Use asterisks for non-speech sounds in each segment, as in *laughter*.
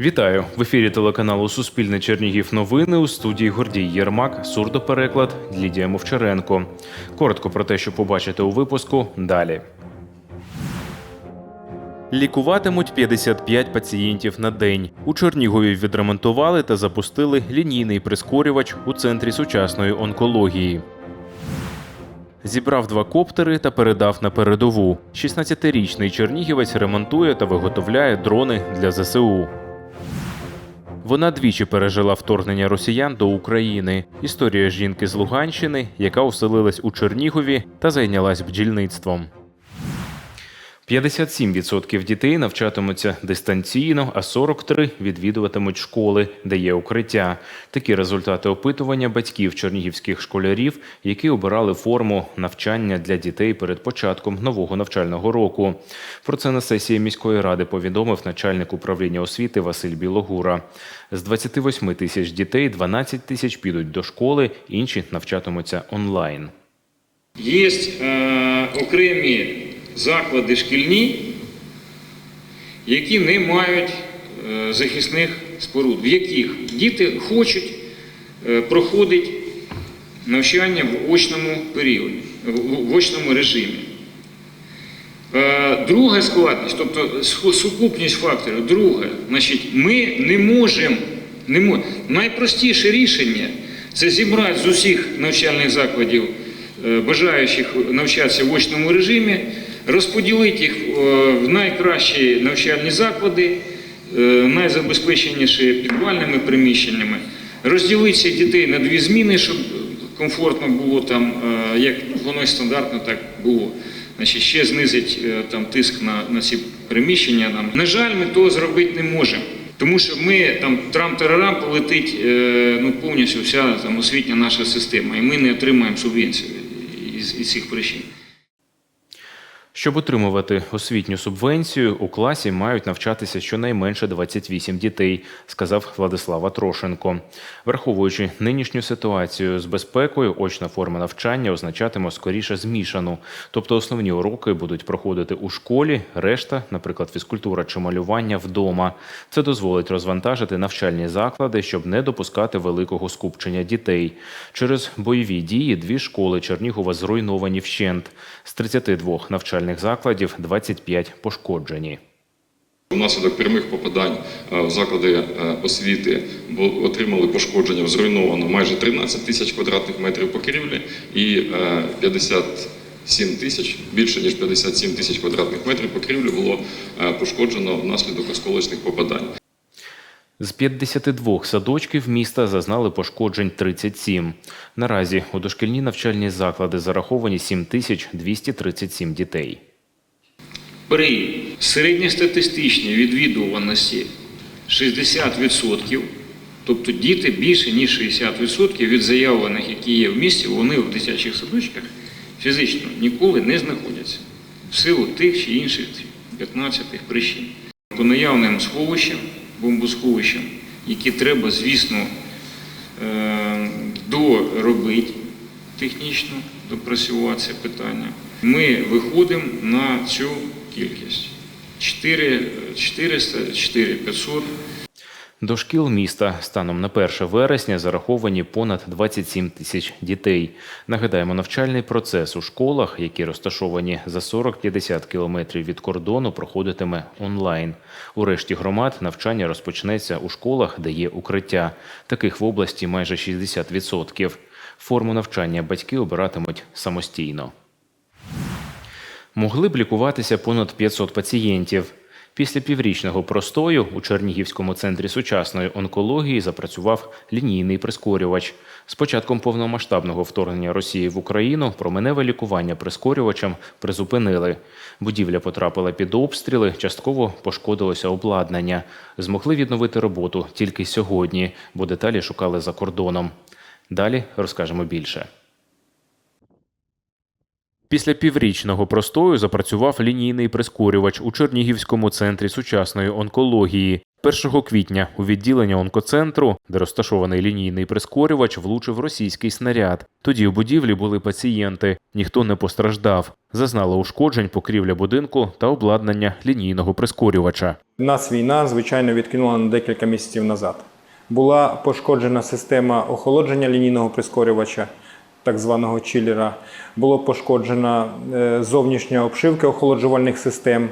Вітаю в ефірі телеканалу Суспільне Чернігів. Новини у студії Гордій Єрмак, сурдопереклад Лідія Мовчаренко. Коротко про те, що побачите у випуску далі. Лікуватимуть 55 пацієнтів на день. У Чернігові відремонтували та запустили лінійний прискорювач у центрі сучасної онкології. Зібрав два коптери та передав на передову. 16-річний чернігівець ремонтує та виготовляє дрони для ЗСУ. Вона двічі пережила вторгнення росіян до України. Історія жінки з Луганщини, яка оселилась у Чернігові та зайнялась бджільництвом. 57% дітей навчатимуться дистанційно, а 43 відвідуватимуть школи, де є укриття. Такі результати опитування батьків чернігівських школярів, які обирали форму навчання для дітей перед початком нового навчального року. Про це на сесії міської ради повідомив начальник управління освіти Василь Білогура. З 28 тисяч дітей 12 тисяч підуть до школи, інші навчатимуться онлайн. Є е, окремі заклади шкільні, які не мають е, захисних споруд, в яких діти хочуть е, проходити навчання в очному періоді, в, очному режимі. Е, Друга складність, тобто сукупність факторів, друге, значить, ми не можемо, не мо- найпростіше рішення це зібрати з усіх навчальних закладів бажаючих навчатися в очному режимі, розподілити їх е, в найкращі навчальні заклади, е, найзабезпеченіші підвальними приміщеннями, розділити дітей на дві зміни, щоб комфортно було там, е, як воно і стандартно так було. Значить, ще знизить там тиск на, на ці приміщення. Нам. На жаль, ми того зробити не можемо. Тому що ми там трам-тарарам полетить ну, повністю вся там освітня наша система, і ми не отримаємо субвенцію із, із цих причин. Щоб отримувати освітню субвенцію, у класі мають навчатися щонайменше 28 дітей, сказав Владислав Атрошенко. Враховуючи нинішню ситуацію з безпекою, очна форма навчання означатиме скоріше змішану. Тобто основні уроки будуть проходити у школі, решта, наприклад, фізкультура чи малювання вдома. Це дозволить розвантажити навчальні заклади, щоб не допускати великого скупчення дітей. Через бойові дії дві школи Чернігова зруйновані вщент. З 32 навчальних закладів 25 пошкоджені. Внаслідок прямих попадань е, в заклади е, освіти отримали пошкодження, зруйновано майже 13 тисяч квадратних метрів покрівлі і е, 57 тисяч, більше ніж 57 тисяч квадратних метрів покрівлі було е, пошкоджено внаслідок осколочних попадань. З 52 садочків міста зазнали пошкоджень 37. Наразі у дошкільні навчальні заклади зараховані 7237 дітей. При середньостатистичній відвідуваності 60%, тобто діти більше ніж 60% від заявлених, які є в місті, вони в дитячих садочках фізично ніколи не знаходяться в силу тих чи інших 15 причин. По наявним сховищам, бомбосховищам, які треба, звісно, е, доробити технічно, допрацювати це питання. Ми виходимо на цю кількість. 4, 400, 4 500. До шкіл міста станом на 1 вересня зараховані понад 27 тисяч дітей. Нагадаємо, навчальний процес у школах, які розташовані за 40-50 кілометрів від кордону, проходитиме онлайн. У решті громад навчання розпочнеться у школах, де є укриття. Таких в області майже 60%. Форму навчання батьки обиратимуть самостійно. Могли б лікуватися понад 500 пацієнтів. Після піврічного простою у Чернігівському центрі сучасної онкології запрацював лінійний прискорювач. З початком повномасштабного вторгнення Росії в Україну променеве лікування прискорювачем призупинили. Будівля потрапила під обстріли, частково пошкодилося обладнання. Змогли відновити роботу тільки сьогодні, бо деталі шукали за кордоном. Далі розкажемо більше. Після піврічного простою запрацював лінійний прискорювач у Чернігівському центрі сучасної онкології. 1 квітня у відділення онкоцентру, де розташований лінійний прискорювач, влучив російський снаряд. Тоді у будівлі були пацієнти, ніхто не постраждав. Зазнала ушкоджень покрівля будинку та обладнання лінійного прискорювача. Нас війна, звичайно, відкинула на декілька місяців назад. Була пошкоджена система охолодження лінійного прискорювача, так званого чилера. Було пошкоджена е, зовнішня обшивка охолоджувальних систем.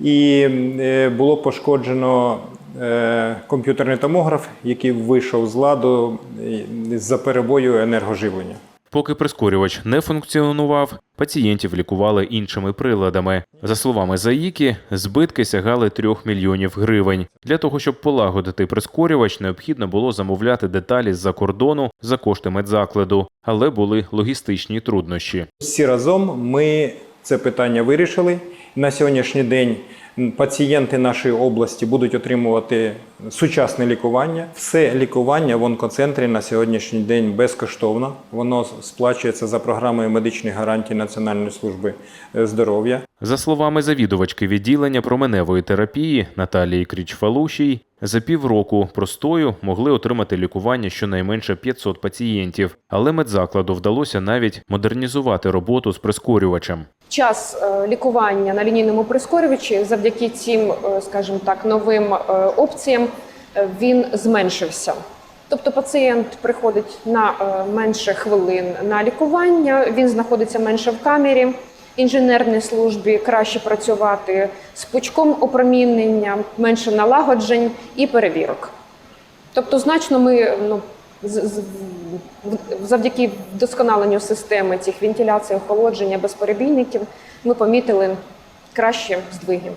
І е, було пошкоджено е, комп'ютерний томограф, який вийшов з ладу з-за перебою енергоживлення. Поки прискорювач не функціонував, пацієнтів лікували іншими приладами. За словами Заїки, збитки сягали 3 мільйонів гривень. Для того, щоб полагодити прискорювач, необхідно було замовляти деталі з-за кордону за кошти медзакладу, але були логістичні труднощі. Всі разом ми це питання вирішили. На сьогоднішній день пацієнти нашої області будуть отримувати сучасне лікування. Все лікування в онкоцентрі на сьогоднішній день безкоштовно. Воно сплачується за програмою медичних гарантій Національної служби е, здоров'я. За словами завідувачки відділення променевої терапії Наталії Крічфалушій, за півроку простою могли отримати лікування щонайменше 500 пацієнтів, але медзакладу вдалося навіть модернізувати роботу з прискорювачем. Час е, лікування на лінійному прискорювачі завдяки цим, е, скажімо так, новим опціям він зменшився. Тобто пацієнт приходить на е, менше хвилин на лікування, він знаходиться менше в камері. Інженерній службі краще працювати з пучком опромінення, менше налагоджень і перевірок. Тобто, значно ми ну, завдяки вдосконаленню системи цих вентиляцій, охолодження безперебійників, ми помітили кращі здвиги.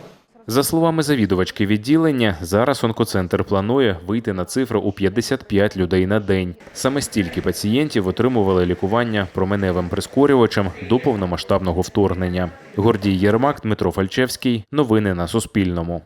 За словами завідувачки відділення, зараз онкоцентр планує вийти на цифру у 55 людей на день. Саме стільки пацієнтів отримували лікування променевим прискорювачем до повномасштабного вторгнення. Гордій Єрмак, Дмитро Фальчевський. Новини на Суспільному.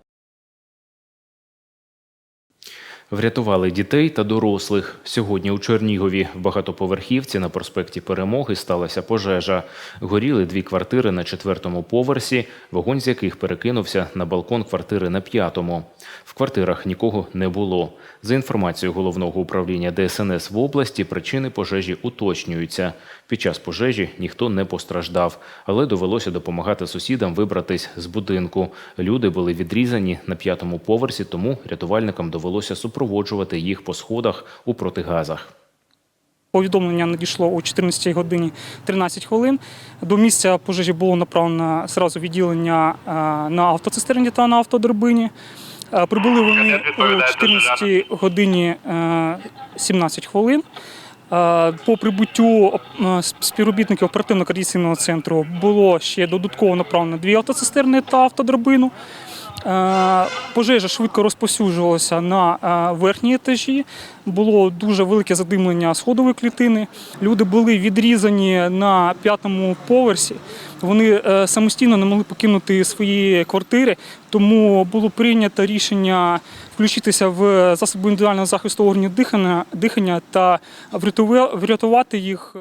Врятували дітей та дорослих. Сьогодні у Чернігові в багатоповерхівці на проспекті Перемоги сталася пожежа. Горіли дві квартири на четвертому поверсі, вогонь з яких перекинувся на балкон квартири на п'ятому. В квартирах нікого не було. За інформацією головного управління ДСНС в області, причини пожежі уточнюються. Під час пожежі ніхто не постраждав, але довелося допомагати сусідам вибратись з будинку. Люди були відрізані на п'ятому поверсі, тому рятувальникам довелося супроводжувати їх по сходах у протигазах. Повідомлення надійшло о 14 годині 13 хвилин. До місця пожежі було направлено зразу відділення е, на автоцистерні та на автодрабині. Е, Прибули вони о 14 годині е, 17 хвилин. По прибуттю співробітників оперативно-координаційного центру було ще додатково направлено дві автоцистерни та автодрабину. Е, Пожежа швидко розповсюджувалася на е, верхні етажі. Було дуже велике задимлення сходової клітини. Люди були відрізані на п'ятому поверсі. Вони е, самостійно не могли покинути свої квартири, тому було прийнято рішення включитися в засоби індивідуального захисту органів дихання, та врятува- врятувати їх.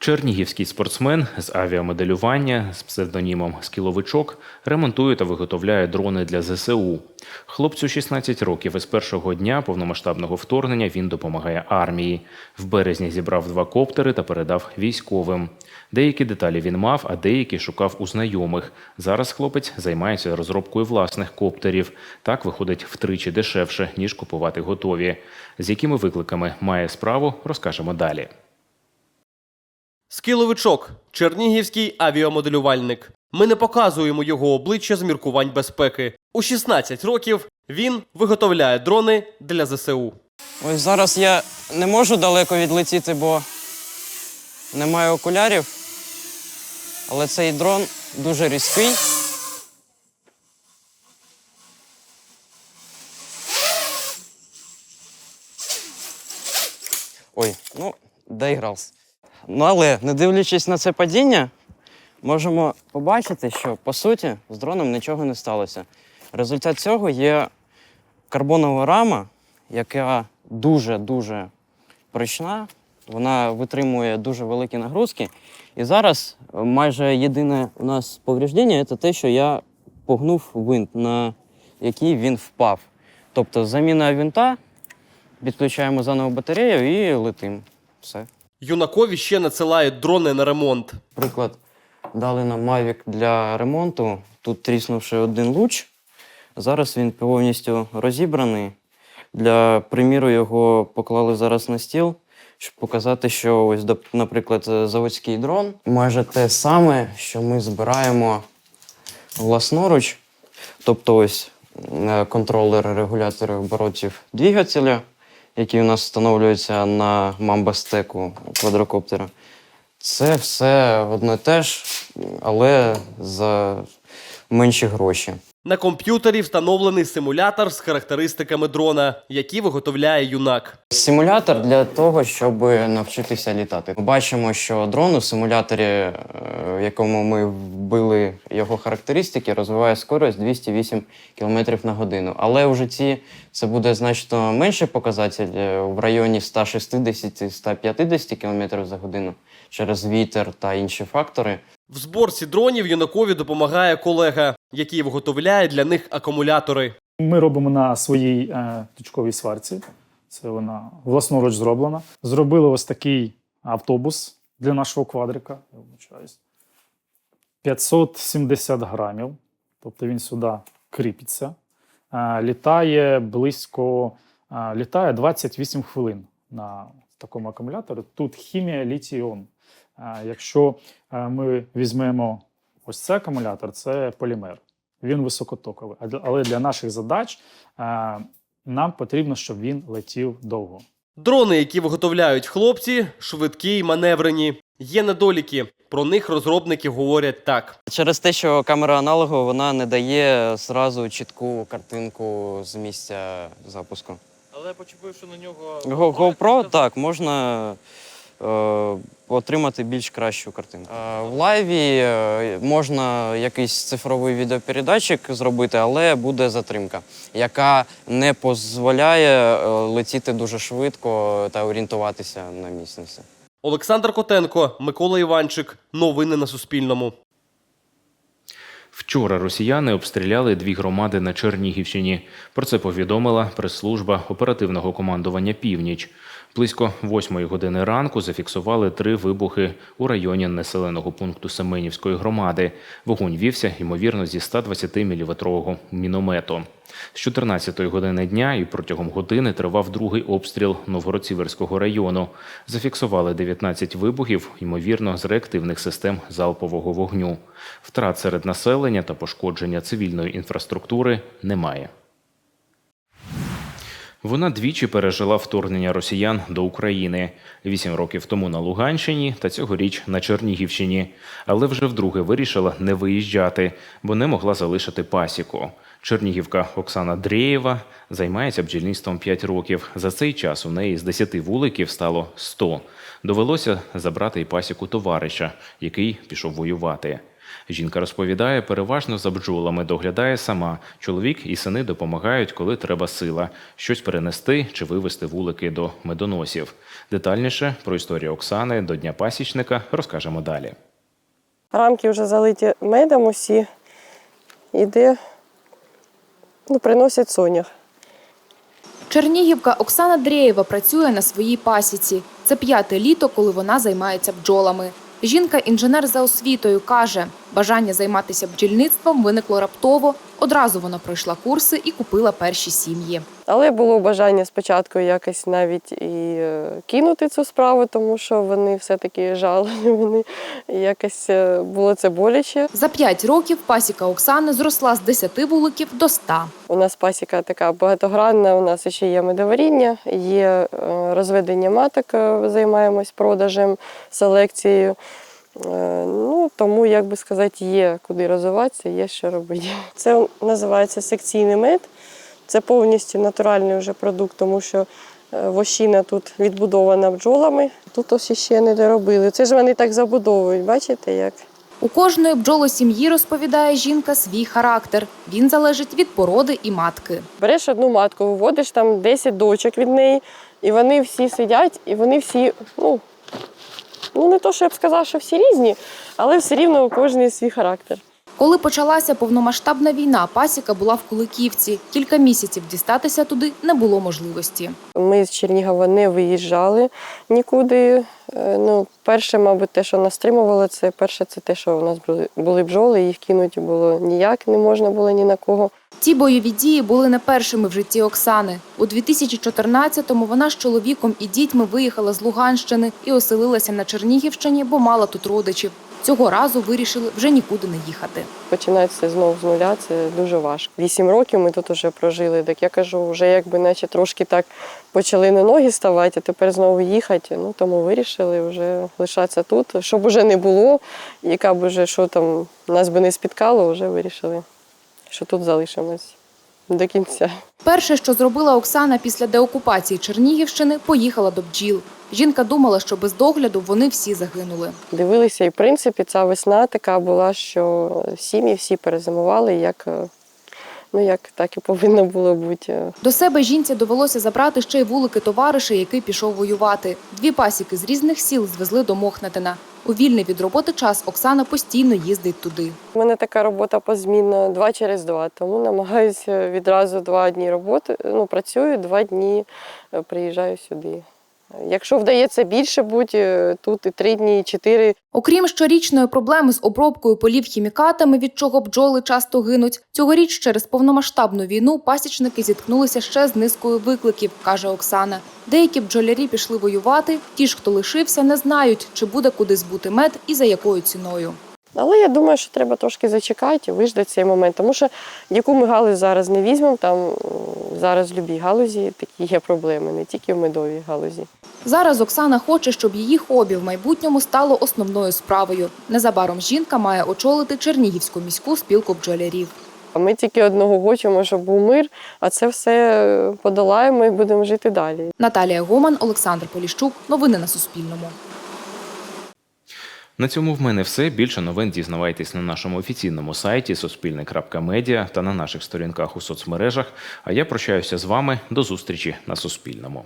Чернігівський спортсмен з авіамоделювання з псевдонімом Скіловичок ремонтує та виготовляє дрони для ЗСУ. Хлопцю 16 років і з першого дня повномасштабного вторгнення він допомагає армії. В березні зібрав два коптери та передав військовим. Деякі деталі він мав, а деякі шукав у знайомих. Зараз хлопець займається розробкою власних коптерів. Так виходить втричі дешевше, ніж купувати готові. З якими викликами має справу, розкажемо далі. Скіловичок чернігівський авіамоделювальник. Ми не показуємо його обличчя з міркувань безпеки. У 16 років він виготовляє дрони для ЗСУ. Ось зараз я не можу далеко відлетіти, бо немає окулярів. Але цей дрон дуже різкий. Ой, ну, доігрався. Ну, але не дивлячись на це падіння, можемо побачити, що по суті з дроном нічого не сталося. Результат цього є карбонова рама, яка дуже-дуже прочна, вона витримує дуже великі нагрузки. І зараз е, майже єдине у нас повреждення це те, що я погнув винт, на який він впав. Тобто заміна винта, підключаємо заново батарею і летим. Все. Юнакові ще надсилають дрони на ремонт. Приклад, дали нам Mavic для ремонту. Тут тріснувши один луч. Зараз він повністю розібраний. Для приміру його поклали зараз на стіл, щоб показати, що ось, наприклад, заводський дрон майже те саме, що ми збираємо власноруч. Тобто ось е, контролер регулятор оборотів двигателя, який у нас встановлюється на мамбастеку квадрокоптера. Це все одно і те ж, але за менші гроші. На комп'ютері встановлений симулятор з характеристиками дрона, які виготовляє юнак. Симулятор для того, щоб навчитися літати. Ми бачимо, що дрон у симуляторі, е, в якому ми вбили його характеристики, розвиває скорість 208 км на годину. Але в житті це буде значно менший показатель е, в районі 160-150 км за годину через вітер та інші фактори. В зборці дронів юнакові допомагає колега, який виготовляє для них акумулятори. Ми робимо на своїй е, точковій сварці. Це вона власноруч зроблена. Зробили ось такий автобус для нашого квадрика. Я вибачаюсь. 570 грамів. Тобто він сюди кріпиться. Е, літає близько е, літає 28 хвилин на такому акумуляторі. Тут хімія літій-іон. Якщо е, ми візьмемо ось цей акумулятор, це полімер. Він високотоковий. Але для наших задач е, нам потрібно, щоб він летів довго. Дрони, які виготовляють хлопці, швидкі й маневрені. Є недоліки. Про них розробники говорять так. Через те, що камера аналогова, вона не дає зразу чітку картинку з місця запуску. Але почепивши на нього Го- GoPro так можна отримати більш кращу картинку. Е, в лайві е, можна якийсь цифровий відеопередатчик зробити, але буде затримка, яка не дозволяє е, летіти дуже швидко та орієнтуватися на місці. Олександр Котенко, Микола Іванчик. Новини на Суспільному. Вчора росіяни обстріляли дві громади на Чернігівщині. Про це повідомила прес-служба оперативного командування Північ. Близько восьмої години ранку зафіксували три вибухи у районі населеного пункту Семенівської громади. Вогонь вівся, ймовірно, зі 120-мм міномету. З 14-ї години дня і протягом години тривав другий обстріл Новгород-Сіверського району. Зафіксували 19 вибухів, ймовірно, з реактивних систем залпового вогню. Втрат серед населення та пошкодження цивільної інфраструктури немає. Вона двічі пережила вторгнення росіян до України вісім років тому на Луганщині та цьогоріч на Чернігівщині, але вже вдруге вирішила не виїжджати, бо не могла залишити пасіку. Чернігівка Оксана Дрєєва займається бджільництвом 5 років. За цей час у неї з 10 вуликів стало 100. Довелося забрати й пасіку товариша, який пішов воювати. Жінка розповідає, переважно за бджолами доглядає сама. Чоловік і сини допомагають, коли треба сила, щось перенести чи вивести вулики до медоносів. Детальніше про історію Оксани до Дня пасічника розкажемо далі. Рамки вже залиті медом усі. Іде, ну, приносять сонях. Чернігівка Оксана Дрєєва працює на своїй пасіці. Це п'яте літо, коли вона займається бджолами. Жінка інженер за освітою каже, бажання займатися бджільництвом виникло раптово. Одразу вона пройшла курси і купила перші сім'ї. Але було бажання спочатку якось навіть і е, кинути цю справу, тому що вони все-таки жали, *laughs* вони якось е, було це боляче. За п'ять років пасіка Оксани зросла з 10 вуликів до 100. У нас пасіка така багатогранна, у нас ще є медоваріння, є е, розведення маток, займаємось продажем, селекцією. Е, Ну, тому, як би сказати, є куди розвиватися, є що робити. Це називається секційний мед. Це повністю натуральний вже продукт, тому що е, вощина тут відбудована бджолами. Тут ось ще не доробили. Це ж вони так забудовують, бачите як? У кожної бджолосім'ї, розповідає жінка, свій характер. Він залежить від породи і матки. Береш одну матку, виводиш там 10 дочок від неї, і вони всі сидять, і вони всі, ну, ну не то, що я б сказала, що всі різні, але все рівно у кожної свій характер. Коли почалася повномасштабна війна, пасіка була в Куликівці. Кілька місяців дістатися туди не було можливості. Ми з Чернігова не виїжджали нікуди. Е, Ну, перше, мабуть, те, що нас стримувало, це перше, це те, що у нас були, були бджоли, їх кинути було ніяк, не можна було ні на кого. Ті бойові дії були не першими в житті Оксани. У 2014-му вона з чоловіком і дітьми виїхала з Луганщини і оселилася на Чернігівщині, бо мала тут родичів. Цього разу вирішили вже нікуди не їхати. Починати все знову з нуля це дуже важко. Вісім років ми тут вже прожили. Так я кажу, вже якби наче трошки так почали на ноги ставати, а тепер знову їхати. Ну тому вирішили вже лишатися тут. Щоб уже не було, яка б уже що там нас би не спіткало, вже вирішили, що тут залишимось до кінця. Перше, що зробила Оксана після деокупації Чернігівщини, поїхала до бджіл. Жінка думала, що без догляду вони всі загинули. Дивилися, і в принципі ця весна така була, що сім'ї всі перезимували, як, е, ну, як так і повинно було бути. До себе жінці довелося забрати ще й вулики товариша, який пішов воювати. Дві пасіки з різних сіл звезли до Мохнатина. У вільний від роботи час Оксана постійно їздить туди. У мене така робота позмінна два через два, тому намагаюся відразу два дні роботи. Ну, працюю, два дні е, приїжджаю сюди. Якщо вдається більше бути, тут і три дні, і чотири. Окрім щорічної проблеми з обробкою полів хімікатами, від чого бджоли часто гинуть, цьогоріч через повномасштабну війну пасічники зіткнулися ще з низкою викликів, каже Оксана. Деякі бджолярі пішли воювати. Ті ж, хто лишився, не знають, чи буде куди збути мед і за якою ціною. Але я думаю, що треба трошки зачекати, виждати цей момент. Тому що яку ми галузь зараз не візьмемо, там зараз в будь-якій галузі такі є проблеми, не тільки в медовій галузі. Зараз Оксана хоче, щоб її хобі в майбутньому стало основною справою. Незабаром жінка має очолити Чернігівську міську спілку бджолярів. Ми тільки одного хочемо, щоб був мир, а це все подолаємо і будемо жити далі. Наталія Гоман, Олександр Поліщук. Новини на Суспільному. На цьому в мене все. Більше новин дізнавайтесь на нашому офіційному сайті суспільне.медіа та на наших сторінках у соцмережах. А я прощаюся з вами до зустрічі на Суспільному.